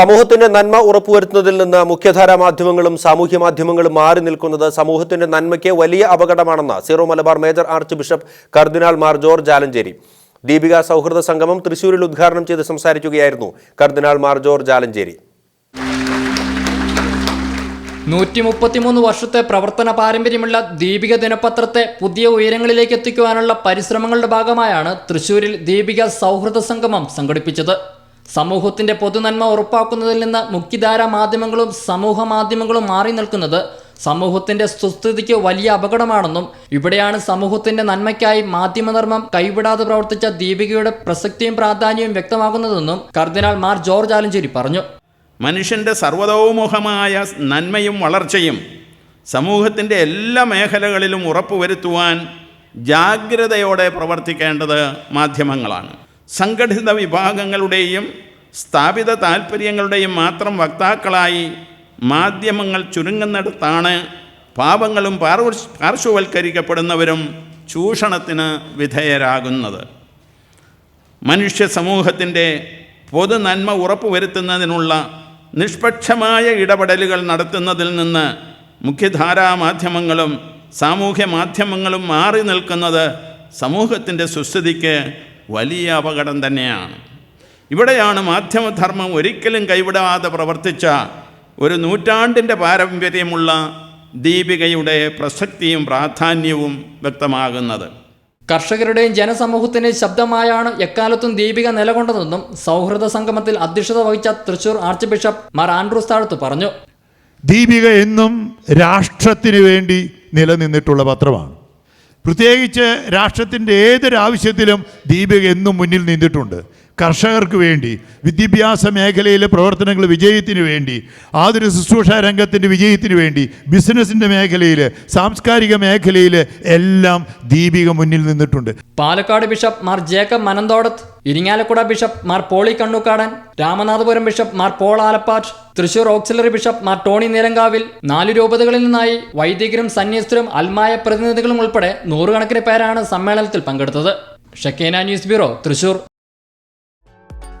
സമൂഹത്തിന്റെ നന്മ ഉറപ്പുവരുത്തുന്നതിൽ നിന്ന് മുഖ്യധാരാ മാധ്യമങ്ങളും സാമൂഹ്യ മാധ്യമങ്ങളും മാറി നിൽക്കുന്നത് സമൂഹത്തിന്റെ നന്മയ്ക്ക് വലിയ അപകടമാണെന്ന് zero Malabar major archbishop കർദിനാൾ മാർ ജോർജ് ആലഞ്ചേരി. ദീപിക സൗഹൃദ സംഗമം തൃശൂരിൽ ഉദ്ഘാടനം ചെയ്ത് സംസാരിക്കുകയായിരുന്നു കർദിനാൾ മാർ ജോർജ് ആലഞ്ചേരി. നൂറ്റി മുപ്പത്തിമൂന്ന് വർഷത്തെ പ്രവർത്തന പാരമ്പര്യമുള്ള ദീപിക ദിനപത്രത്തെ പുതിയ ഉയരങ്ങളിലേക്ക് എത്തിക്കുവാനുള്ള പരിശ്രമങ്ങളുടെ ഭാഗമായാണ് തൃശൂരിൽ ദീപിക സൗഹൃദ സംഗമം സംഘടിപ്പിച്ചത്. സമൂഹത്തിന്റെ പൊതുനന്മ ഉറപ്പാക്കുന്നതിൽ നിന്ന് മുഖ്യധാര മാധ്യമങ്ങളും സമൂഹ മാധ്യമങ്ങളും മാറി നിൽക്കുന്നത് സമൂഹത്തിന്റെ സുസ്ഥിതിക്ക് വലിയ അപകടമാണെന്നും ഇവിടെയാണ് സമൂഹത്തിന്റെ നന്മയ്ക്കായി മാധ്യമധർമ്മം കൈവിടാതെ പ്രവർത്തിച്ച ദീപികയുടെ പ്രസക്തിയും പ്രാധാന്യവും വ്യക്തമാകുന്നതെന്നും കർദിനാൾ മാർ ജോർജ് ആലഞ്ചേരി പറഞ്ഞു. മനുഷ്യന്റെ സർവതോമുഖമായ നന്മയും വളർച്ചയും സമൂഹത്തിന്റെ എല്ലാ മേഖലകളിലും ഉറപ്പുവരുത്തുവാൻ ജാഗ്രതയോടെ പ്രവർത്തിക്കേണ്ടത് മാധ്യമങ്ങളാണ്. സംഘടിത വിഭാഗങ്ങളുടെയും സ്ഥാപിത താൽപ്പര്യങ്ങളുടെയും മാത്രം വക്താക്കളായി മാധ്യമങ്ങൾ ചുരുങ്ങുന്നിടത്താണ് പാപങ്ങളും പാർശ്വ പാർശ്വവൽക്കരിക്കപ്പെടുന്നവരും ചൂഷണത്തിന് വിധേയരാകുന്നത്. മനുഷ്യ സമൂഹത്തിന്റെ പൊതു നന്മ ഉറപ്പുവരുത്തുന്നതിനുള്ള നിഷ്പക്ഷമായ ഇടപെടലുകൾ നടത്തുന്നതിൽ നിന്ന് മുഖ്യധാരാ മാധ്യമങ്ങളും സാമൂഹ്യ മാധ്യമങ്ങളും മാറി നിൽക്കുന്നത് സമൂഹത്തിന്റെ സുസ്ഥിതിക്ക് വലിയ അപകടം തന്നെയാണ്. ഇവിടെയാണ് മാധ്യമധർമ്മം ഒരിക്കലും കൈവിടാതെ പ്രവർത്തിച്ച ഒരു നൂറ്റാണ്ടിന്റെ പാരമ്പര്യമുള്ള ദീപികയുടെ പ്രസക്തിയും പ്രാധാന്യവും വ്യക്തമാകുന്നത്. കർഷകരുടെയും ജനസമൂഹത്തിന്റെയും ശബ്ദമായാണ് എക്കാലത്തും ദീപിക നിലകൊണ്ടതെന്നും സൗഹൃദ സംഗമത്തിൽ അധ്യക്ഷത വഹിച്ച Thrissur archbishop Mar Andrews Thazhath പറഞ്ഞു. ദീപിക എന്നും രാഷ്ട്രത്തിന് വേണ്ടി നിലനിന്നിട്ടുള്ള പത്രമാണ്. പ്രത്യേകിച്ച് രാഷ്ട്രത്തിന്റെ ഏതൊരാവശ്യത്തിലും ദീപിക എന്നും മുന്നിൽ നിന്നിട്ടുണ്ട്. കർഷകർക്ക് വേണ്ടി വിദ്യാഭ്യാസ മേഖലയിലെ പ്രവർത്തനങ്ങൾ വിജയത്തിന് വേണ്ടി ആതുര ശുശ്രൂഷ രംഗത്തിന്റെ വിജയത്തിന് വേണ്ടി ബിസിനസ്സിന്റെ മേഖലയിൽ സാംസ്കാരിക മേഖലയിൽ എല്ലാം ദീപിക മുന്നിൽ നിന്നിട്ടുണ്ട്. Palakkad bishop Mar Jacob Manathodath Irinjalakuda bishop Mar Polly Kannookadan Ramanathapuram bishop Mar Paul Alappatt Thrissur auxiliary bishop Mar Tony Neelankavil നാല് രൂപതകളിൽ നിന്നായി വൈദികരും സന്യസ്തരും അൽമായ പ്രതിനിധികളും ഉൾപ്പെടെ നൂറുകണക്കിന് പേരാണ് സമ്മേളനത്തിൽ പങ്കെടുത്തത്. Shekinah news bureau Thrissur.